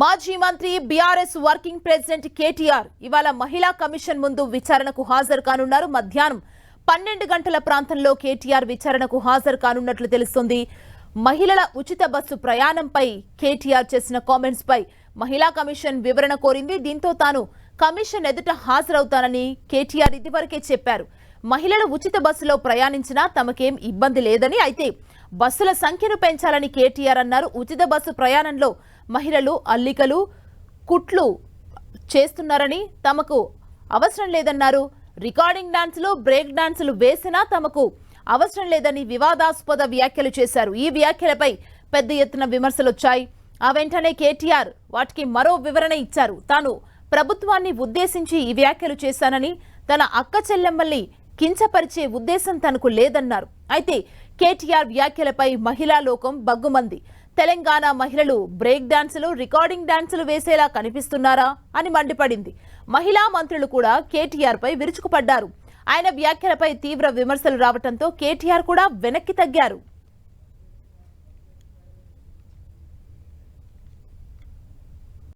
మాజీ మంత్రి BRS working president KTR ఇవాళ మహిళా కమిషన్ ముందు విచారణకు హాజరు కానున్నారు. మధ్యాహ్నం పన్నెండు గంటల ప్రాంతంలో కేటీఆర్ విచారణకు హాజరు కానున్నట్లు తెలుస్తోంది. మహిళల ఉచిత బస్సు ప్రయాణంపై కేటీఆర్ చేసిన కామెంట్స్ పై మహిళా కమిషన్ వివరణ కోరింది. దీంతో తాను కమిషన్ ఎదుట హాజరవుతానని కేటీఆర్ ఇదివరకే చెప్పారు. మహిళలు ఉచిత బస్సులో ప్రయాణించినా తమకేం ఇబ్బంది లేదని అయితే బస్సుల సంఖ్యను పెంచాలని కేటీఆర్ అన్నారు. ఉచిత బస్సు ప్రయాణంలో మహిళలు అల్లికలు కుట్లు చేస్తున్నారని తమకు అవసరం లేదన్నారు. రికార్డింగ్ డాన్సులు బ్రేక్ డాన్సులు వేసినా తమకు అవసరం లేదని వివాదాస్పద వ్యాఖ్యలు చేశారు. ఈ వ్యాఖ్యలపై పెద్ద ఎత్తున విమర్శలు వచ్చాయి ఆ వెంటనే కేటీఆర్ వాటికి మరో వివరణ ఇచ్చారు. తాను ప్రభుత్వాన్ని ఉద్దేశించి ఈ వ్యాఖ్యలు చేశానని తన అక్క చెల్లెమ్మల్ని కించపరిచే ఉద్దేశం తనకు లేదన్నారు. అయితే కేటీఆర్ వ్యాఖ్యలపై మహిళా లోకం బగ్గుమంది తెలంగాణ మహిళలు బ్రేక్ డాన్సులు రికార్డింగ్ డాన్సులు వేసేలా కనిపిస్తున్నారా అని మండిపడింది. మహిళా మంత్రులు కూడా కేటీఆర్ పై విరుచుకుపడ్డారు. ఆయన వ్యాఖ్యలపై తీవ్ర విమర్శలు రావడంతో కేటీఆర్ కూడా వెనక్కి తగ్గారు.